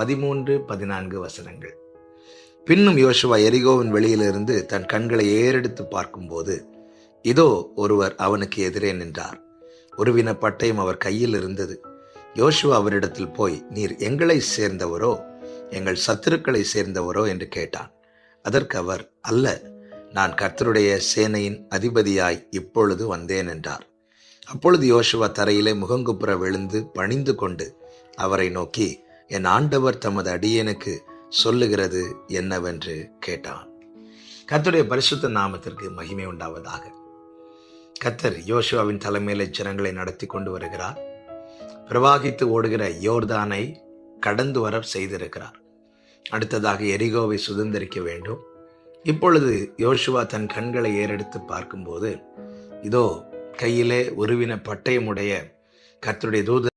பதிமூன்று பதினான்கு வசனங்கள். பின்னும் யோசுவா எரிகோவின் வெளியிலிருந்து தன் கண்களை ஏறெடுத்து பார்க்கும்போது இதோ ஒருவர் அவனுக்கு எதிரே நின்றார். ஒருவின பட்டயம் அவர் கையில் இருந்தது. யோசுவா அவரிடத்தில் போய் நீர் எங்களை சேர்ந்தவரோ? எங்கள் சத்துருக்களை சேர்ந்தவரோ? என்று கேட்டான். அதற்கு அவர் அல்ல நான் கர்த்தருடைய சேனையின் அதிபதியாய் இப்பொழுது வந்தேன் என்றார். அப்பொழுது யோசுவா தரையிலே முகங்குப்புற விழுந்து பணிந்து கொண்டு அவரை நோக்கி என் ஆண்டவர் தமது அடியனுக்கு சொல்லுகிறது என்னவென்று கேட்டான். கத்தருடைய பரிசுத்த நாமத்திற்கு மகிமை உண்டாவதாக. கத்தர் யோசுவாவின் தலைமையில ஜனங்களை நடத்தி கொண்டு வருகிறார். பிரவாகித்து ஓடுகிற யோர்தானை கடந்து வர செய்திருக்கிறார். அடுத்ததாக எரிகோவை சுதந்திரிக்க வேண்டும். இப்பொழுது யோசுவா தன் கண்களை ஏறெடுத்து பார்க்கும்போது இதோ கையிலே உருவின பட்டயமுடைய கத்தருடைய தூதர்